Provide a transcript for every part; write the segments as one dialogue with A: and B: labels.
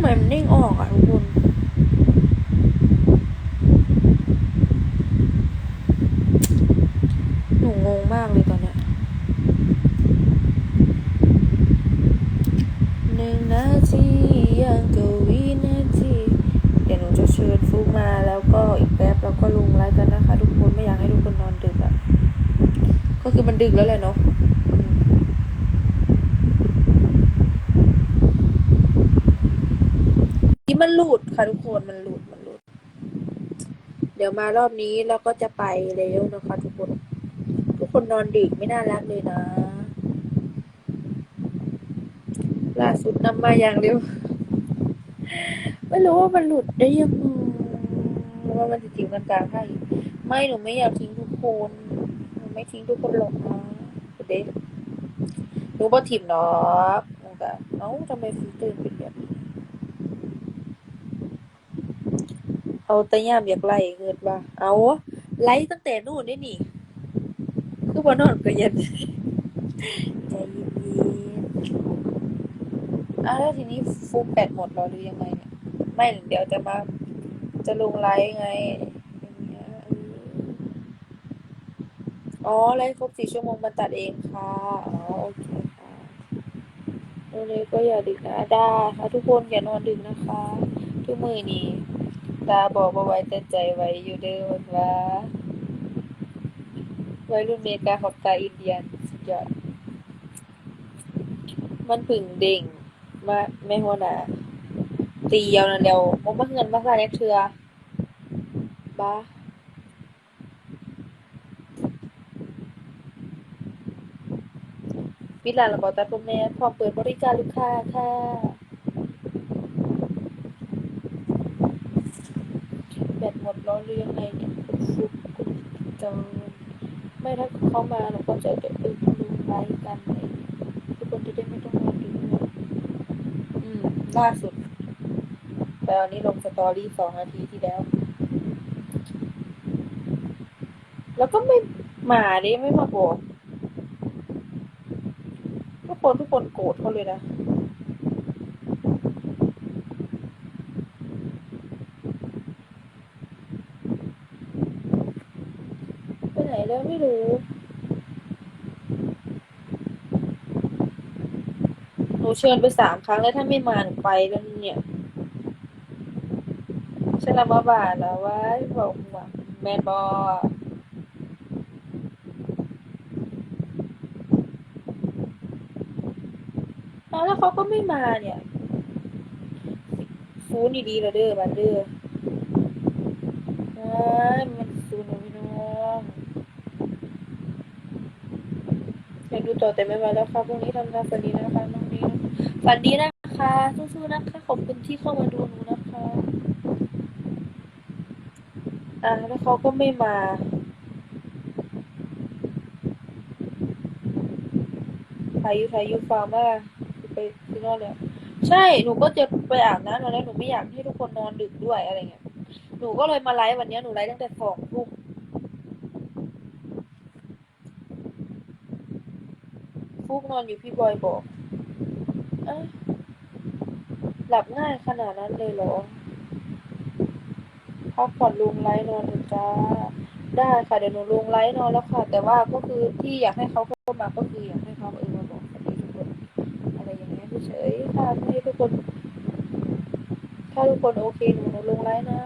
A: ไมมันเด้งออกอะทุกคนหนูงงมากเลยตอนเนี้ยหนึ่งนาทียังกวินาทีเดี๋ยวหนูจะเชิญฟุกมาแล้วก็อีกแป๊บเราก็ลงไลฟ์กันนะคะ ทุกคนไม่อยากให้ทุกคนนอนดึกอะ ก็คือมันดึกแล้วแหละเนาะอื มันหลุดค่ะทุกคนมันหลุดมันหลุด เดี๋ยวมารอบนี้เราก็จะไปแล้วนะคะทุกคน ทุกคนนอนดึกไม่น่ารักเลยนะ ล่าสุดนำมาอย่างเร็ว ไม่รู้ว่ามันหลุดได้ยังว่ามันจะทิ้งกันกลางให้ไม่หนูไม่อยากทิ้งทุกคนหนูไม่ทิ้งทุกคนหรอกนะเด็กหนูบ่ถิ่มหรอกหนูก็เอ้าทำไมฟิลเตอร์เป็นแบบนี้ เอาแต่ยามอยากไล่เงินว่าเอาไล่ตั้งแต่นู่นได้นี่ คือบ่นอนก็เย็นใจเย็นๆอะแล้วทีนี้ฟูแบตหมดแล้วหรือยังไงเนี่ยไม่เดี๋ยวจะมาจะลงไลฟ์ไงอย่างเงี้ยอ๋อไลฟ์ครบสี่ชั่วโมงมันตัดเองค่ะ อ๋อโอเคค่ะเลยก็อย่าดึกนะได้ค่ะทุกคนอย่านอนดึกนะคะ ทุกมือนี้ ตาบอกว่าไว้แต่ใจไว้อยู่เด้อว่าวัยรุ่นเมกาขอบตาอินเดียนสุดยอด มันผึ่งเด้งมาไม่หัวหน้าตีเอานั่นเดียวมันมาเงินมาใส่ในเทือบ้าปิดร้าล้วก็ตัดผมแน่พร้อมเปิดบริการลูกค้าค่ะ ล้วหรือยังไงเนี่ยคุณฟุกคุณจอไม่ถ้าเขามาเราก็จะเดี๋ยวเออดูไลฟ์กันเงี้ยทุกคนจะได้ไม่ต้องมาดูอืมล่าสุดแต่อันนี้ลงสตอรี่สองนาทีที่แล้ว แล้วก็ไม่มาดิไม่มาบอกทุกคนทุกคนโกรธเขาเลยนะ ไปไหนแล้วไม่รู้หนูเชิญไปสามครั้งแล้วถ้าไม่มาหนูไปแล้วเนี่ยฉันละมาบาทแล้วว่าบอกว่าแมนบอแล้วเขาก็ไม่มาเนี่ย ฟูนดีแล้วเด้อบันเด้ออ้ามันซูนพี่น้องอยาก ดูต่อแต่ไม่ไหวแล้วค่ะพรุ่งนี้ทำงานฝันดีนะคะน้องนิ้ฝันดีนะคะสู้ๆนะคะ ขอบคุณที่เข้ามาดูหนูนะคะอะแล้วเขาก็ไม่มาพายุพายุฟาร์มาไปที่นอนเลยใช่หนูก็จะไปอาบน้ำแล้วหนูไม่อยากให้ทุกคนนอนดึกด้วยอะไรเงี้ยหนูก็เลยมาไลฟ์วันนี้หนูไลฟ์ตั้งแต่สองทุ่มฟุก นอนอยู่พี่บอยบอกเอหลับง่ายขนาดนั้นเลยเหรอพักผ่อนลงไลฟ์นอนเถอะจ้า ได้ค่ะเดี๋ยวหนูลงไลฟ์นอนแล้วค่ะ แต่ว่าก็คือที่อยากให้เขาเข้ามาก็คืออยากให้เขาเออมาบอกสวัสดีทุกคนอะไรอย่างเงี้ยเฉยๆค่ะให้ทุกคน ถ้าทุกคนโอเคหนูหนูลงไลฟ์นะ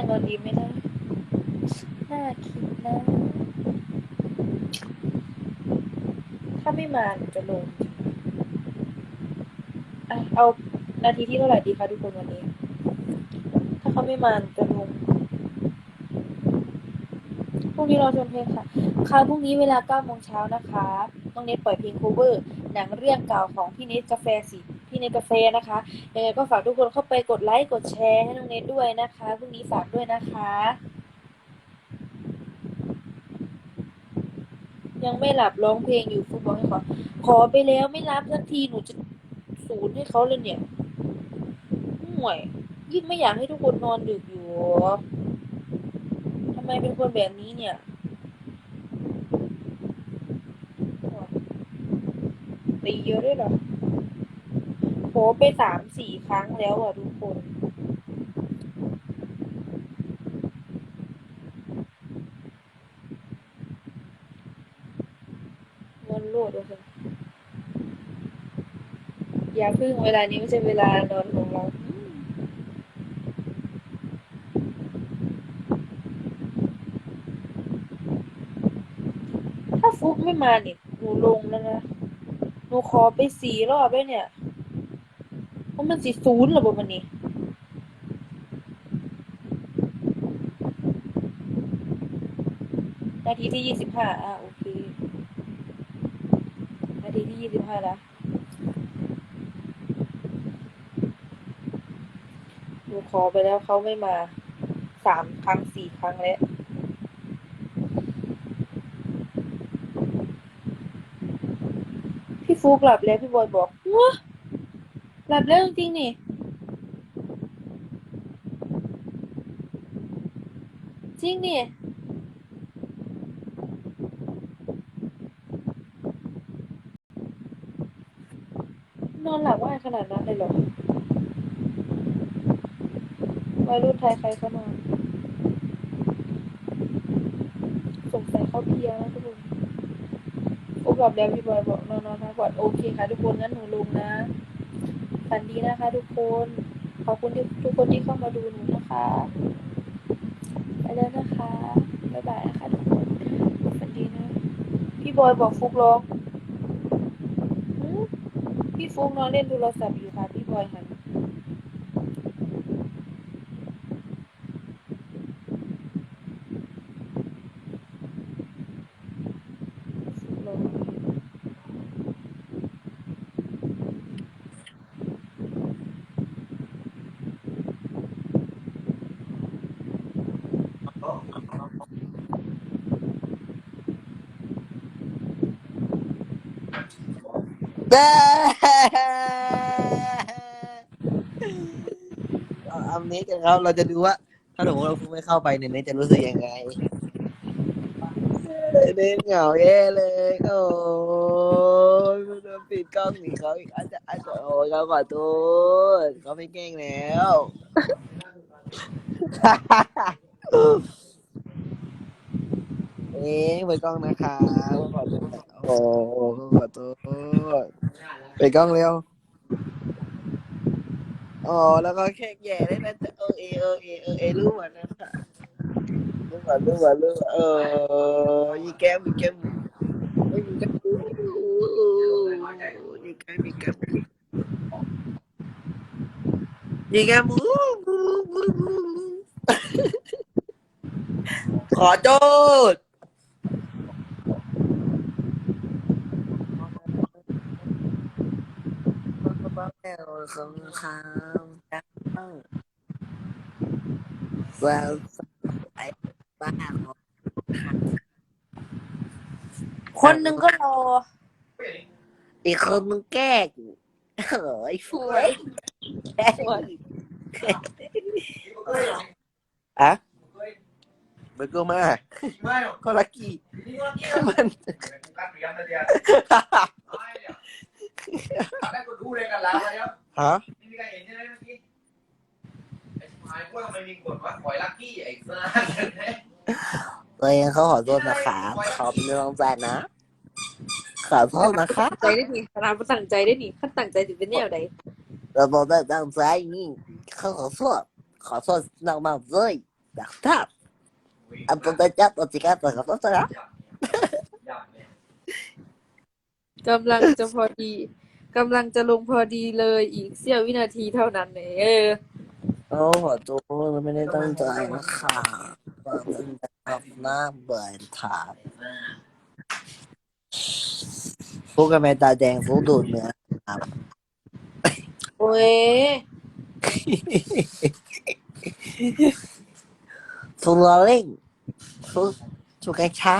A: แกงนอนดีไหมนะน่าคิดนะ ถ้าไม่มานจะลงอะเอานาทีที่เท่าไหร่ดีคะทุกคนวันนี้ ถ้าเขาไม่มานจะลงพรุ่งนี้ราชมเพลงค่ะ ค่ะพรุ่งนี้เวลา9โมงเช้านะคะ น้องเนทปล่อยเพลง cover หนังเรื่องเก่าของพี่เนทกาแฟสิ พี่ในกาแฟนะคะยังไงก็ฝากทุกคนเข้าไปกดไลค์กดแชร์ให้น้องเนทด้วยนะคะพรุ่งนี้ฝากด้วยนะคะ ยังไม่หลับร้องเพลงอยู่ฟุตบอลให้ขอขอไปแล้วไม่รับทันทีหนูจะศูนย์ให้เขาเลยเนี่ยห่วยยิ่งไม่อยากให้ทุกคนนอนดึกอยู่ทำไมเป็นคนแบบนี้เนี่ยตีเยอะด้วยหรอ โพสไปสามสี่ครั้งแล้วอะทุกคนเงินโลดเลยค่ะอย่าพึ่งเวลานี้ไม่ใช่เวลานอนของเราถ้าฟุกไม่มาเนี่ยหนูลงแล้วนะ หนูขอไปสี่รอบแล้วเนี่ย ราะมันสิศูนย์เหรอบ่มันนี่นาทีที่ยี่สิบห้าอะโอเค นาทีที่ยี่สิบห้าล้วหนูขอไปแล้วเขาไม่มาสามครั้งสี่ครั้งแล้วพี่ฟุกหลับแล้วพี่บอยบอกว้า หลับแล้วจริงนี่ จริงนี่นอนหลับว่ายขนาดนั้นเลยเหรอวัยรุ่นไทยใครเขานอนสงสัยเขาเพียนะทุกคนพวกกับแล้วพี่บอยบอกนอนนอนพักผ่อนโอเคค่ะทุกคนงั้นหนูลงนะ ฝันดีนะคะ ทุกคน ขอบคุณทุกคนที่เข้ามาดูหนูนะคะไปแล้วนะคะบ๊ายบายนะคะทุกคนฝันดีนะ พี่บอยบอกฟุกร้องพี่ฟุกนอนเล่นโทรศัพท์อยู่ค่ะ พี่บอยหันฟุกร้อง
B: เอาเอาเนสกันครับ เราจะดูว่า ถ้าสมมติเราไม่เข้าไปเนี่ยเนสจะรู้สึกยังไง เนสเหงาแย่เลย โอ้ยมันโดนปิดกล้องหนีเขาอีกอาจจะอาจจะโอ้ยเขาขอโทษเขาไม่แกล้งแล้ว เอ๊ะเปิดกล้องนะคะขอโทษโอ้ขอโทษเปิดกล้องเร็วอ๋อแล้วก็แค่แย่ได้นะแต่เออเอเออเอเออเอรู้ว่านะคะรู้ว่ารู้ว่ารู้ว่าเออยีแก้มยีแก้มไม่มีแก้มยีแก้มยีแก้มยีแก้มขอโทษบ้า แล้วของเขาจังว่าไอ้บ้าของ
A: คนหนึ่งก็รอ
B: อีกคนมึงแกล้งเออไอ้ฟูไอ้แกล้งอะเบอร์เกอร์มาก็ลักกี้มัน
C: ได้กูดูเลยกันแล้วเดี๋ยว
B: ฮะ
C: ไม่มีใครเห็นใช่ไหมเมื่อกี้ไอ้ชายพวกทำไมมีกฎว่าปล่อยลักกี้ไอ้ซ่า
B: ตัวเองเขาขอโทษนะคะเขาเป็นน้องใจนะขอโทษนะคะ
A: ใจได้หนิขนาดมันตั้งใจได้หนิขั้นตั้งใจถึงเป็นแนวใด
B: เราบอกได้ตั้งใจนี่เขาขอโทษขอโทษมากมากๆเลยนะครับอันตัวใจจับตัวจิกาตัวขอโทษนะ
A: กำลังจะพอดีกำลังจะลงพอดีเลยอีกเสี้ยววินาทีเท่านั้นเองเออ
B: โอ้ขอโทษเราไม่ได้ตั้งใจนะคะเราตั้งใจทำหน้าเบื่อถามฟูกับแม่ตาแดงฟูดูดเนื้อ
A: โอ้ย
B: ฟูรอเล่งฟูชูกัญชา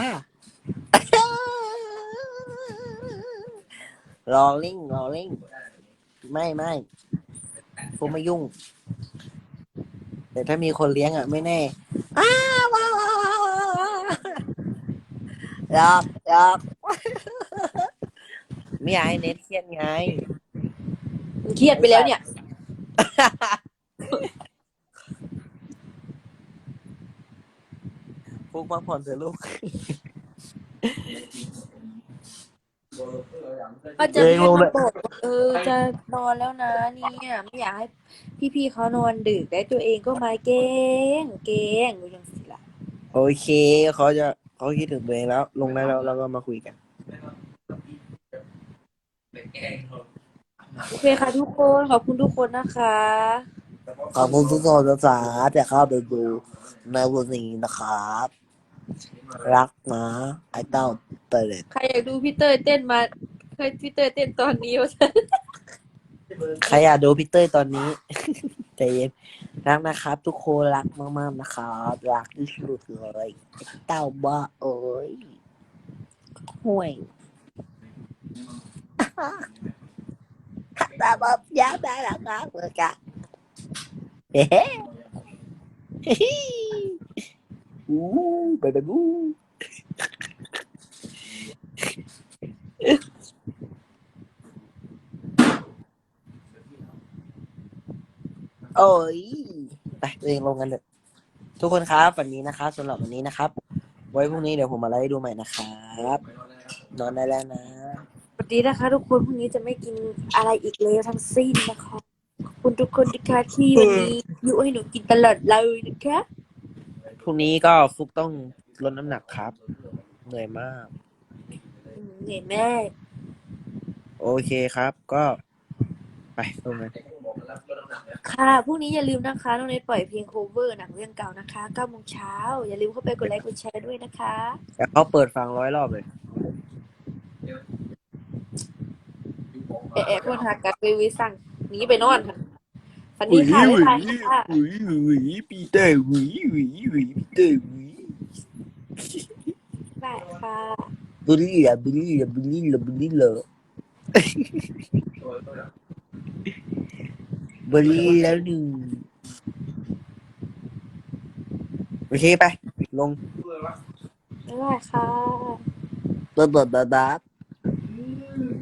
B: รอเล่งรอเล่งไม่ไม่ฟูไม่ยุ่ง แต่ถ้ามีคนเลี้ยงอะ ไม่แน่อ้าวว้าวว้าวว้าวว้าวหยอกหยอกไม่อยากให้เน็ตเครียดไง
A: มันเครียดไปแล้วเนี่ย
B: พวกพักผ่อนเถอะลูก
A: ก็จะ
B: เอ้
A: ไม่
B: ยลง
A: มา
B: เลย
A: บอกว่าเออจะนอนแล้วนะเนี่ยไม่อยากให้พี่ๆเขานอนดึกได้ตัวเองก็มาเก้งเก้งดูจังสิล่ะ
B: โอเคเขาจะเขาคิดถึงตัวเองแล้ว ลงได้แล้วเราก็มาคุยกัน
C: เป็นแกล้งเขา
A: โอเคค่ะทุกคนขอบคุณทุกคนนะคะ
B: ขอบคุณทุกคนนะจ๊ะจะเข้าไปดูในวันนี้นะครับ รักนะไอ้เต้าเตย
A: ใครอยากดูพี่เต้ยเต้นมา เคยพี่เตยเต้นตอนนี้วะ
B: ใครอยากดูพี่เต้ยตอนนี้ ใจเย็นรักนะครับ ทุกคนรักมากๆนะครับรักที่สุดเลยเต้าบ้าเอ้ยห่วยตาบอบยาวได้แล้วครับเมื่อกะเฮ้เฮ้อู้ไปไปบู โอ้ยไปตัวเองลงกันเถอะทุกคนครับวันนี้นะครับสำหรับวันนี้นะครับ ไว้พรุ่งนี้เดี๋ยวผมมาไลฟ์ให้ดูใหม่นะครับ นอนได้แล้วนะ
A: สวัสดีนะคะ ทุกคนพรุ่งนี้จะไม่กินอะไรอีกเลยทั้งสิ้นนะคะขอบคุณทุกคนนะคะที่วันนี้ยุให้หนูกินตลอดเลยนะคะ
B: พรุ่งนี้ก็ฟุกต้องลดน้ำหนักครับ เหนื่อยมาก
A: อืมเหนื่อยแม่
B: โอเคครับ ก็ไปตรงนั้น
A: ค่ะ พรุ่งนี้อย่าลืมนะคะ น้องเนทปล่อยเพลง cover หนังเรื่องเก่านะคะ9โมงเช้า อย่าลืมเข้าไปกดไลค์กดแชร์ด้วยนะคะ
B: แต่เขาเปิดฟังร้อยรอบเลย
A: แอะแอะคนหากัดไปวิสั่งหนีไปนอนค่ะฝันดีค่ะบ๊ายบายค่ะ
B: หวีหวีปีเตอร์หวีหวีหวีปีเตอร์หวี
A: บ๊ายบายค่ะ
B: บุลี่อะบุลี่อะบุลี่ละบุลี่ละ บุลี่แล้วหนึ่งโอเคไป ลง
A: บ๊ายบายค่ะ
B: เปิดเปิดบับบับ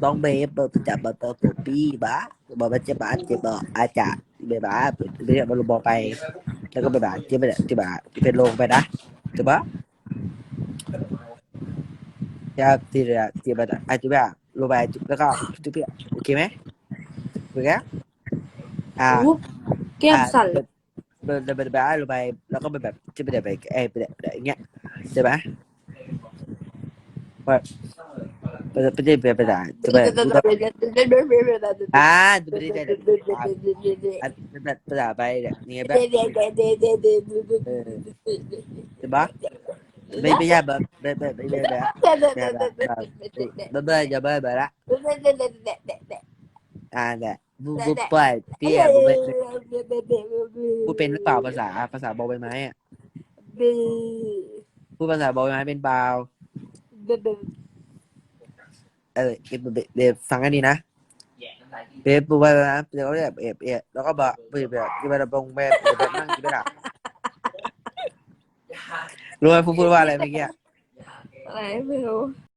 B: ต้องเบฟเปิดจับเปิดเปิดเปิดปีบ้าบอกว่าจะบ้าจะบอกอาจจะเบบ้าเปิดเรียกมาลงบอกไป แล้วก็ไปบ้าจะไปจะบ้าจะเป็นลงไปนะจะบ้าจะตีเรียจะบ้าอาจจะบ้าลงไปแล้วก็จุดเปียโอเคไหมโอเค อ่า
A: อู้แก้มสั่นเลย
B: เดินเดินไปแบบลงไป แล้วก็ไปแบบจะไปแบบไปเอไปแบบอย่างเงี้ยใช่ไหมว่าไปไปไปไปไปจะไปอ่าจะไปได้อะแบบภาษาไปเนี่ยนี่แบบเออใช่ปะไม่ไม่ใช่แบบแบบแบบแบบแบบแบบแบบจะแบบแบบละอ่าเนี่ย บูบูปล่อยเปี้ยบูเป็นบูเป็นหรือเปล่าภาษาภาษาบอใบไม้อะพูดภาษาบอใบไม้เป็นเปล่าเออเบบเบบฟังกันดีนะเบบปูไปนะเดี๋ยวก็แบบเอบเอบแล้วก็แบบแบบแบบที่แบบบงแบบแบบนั่งกินไปละรู้ไหมพูดพูดว่าอะไรเมื่อกี้
A: อะไรไม่รู้